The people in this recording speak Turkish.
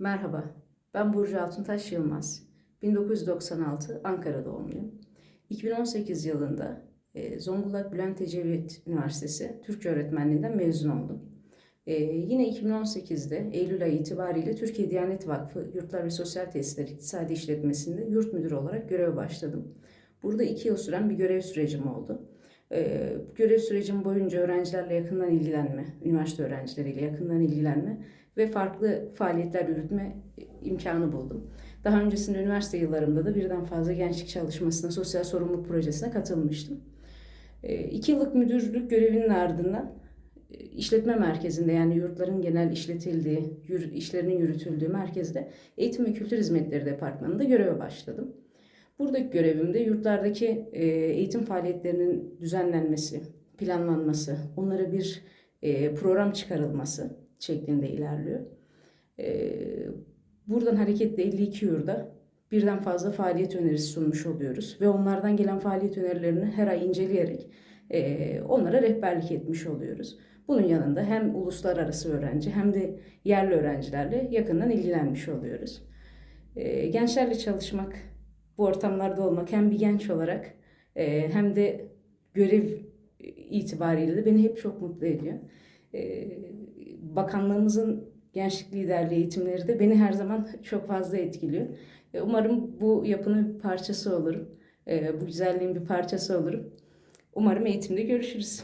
Merhaba, ben Burcu Altuntaş Yılmaz. 1996 Ankara doğumluyum. 2018 yılında e, Zonguldak Bülent Ecevit Üniversitesi Türkçe öğretmenliğinden mezun oldum. E, yine 2018'de Eylül ayı itibariyle Türkiye Diyanet Vakfı Yurtlar ve Sosyal Tesisler İktisadi İşletmesi'nde yurt müdürü olarak göreve başladım. Burada iki yıl süren bir görev sürecim oldu. E, görev sürecim boyunca öğrencilerle yakından ilgilenme, üniversite öğrencileriyle yakından ilgilenme ve farklı faaliyetler yürütme imkanı buldum. Daha öncesinde üniversite yıllarımda da birden fazla gençlik çalışmasına, sosyal sorumluluk projesine katılmıştım. E, iki yıllık müdürlük görevinin ardından e, işletme merkezinde yani yurtların genel işletildiği, yür, işlerinin yürütüldüğü merkezde Eğitim ve Kültür Hizmetleri Departmanı'nda göreve başladım. Buradaki görevimde yurtlardaki e, eğitim faaliyetlerinin düzenlenmesi, planlanması, onlara bir e, program çıkarılması şeklinde ilerliyor. E, buradan hareketle 52 yurda birden fazla faaliyet önerisi sunmuş oluyoruz ve onlardan gelen faaliyet önerilerini her ay inceleyerek e, onlara rehberlik etmiş oluyoruz. Bunun yanında hem uluslararası öğrenci hem de yerli öğrencilerle yakından ilgilenmiş oluyoruz. E, gençlerle çalışmak, bu ortamlarda olmak hem bir genç olarak e, hem de görev itibariyle de beni hep çok mutlu ediyor. E, bakanlığımızın gençlik liderliği eğitimleri de beni her zaman çok fazla etkiliyor. E, umarım bu yapının bir parçası olurum. E, bu güzelliğin bir parçası olurum. Umarım eğitimde görüşürüz.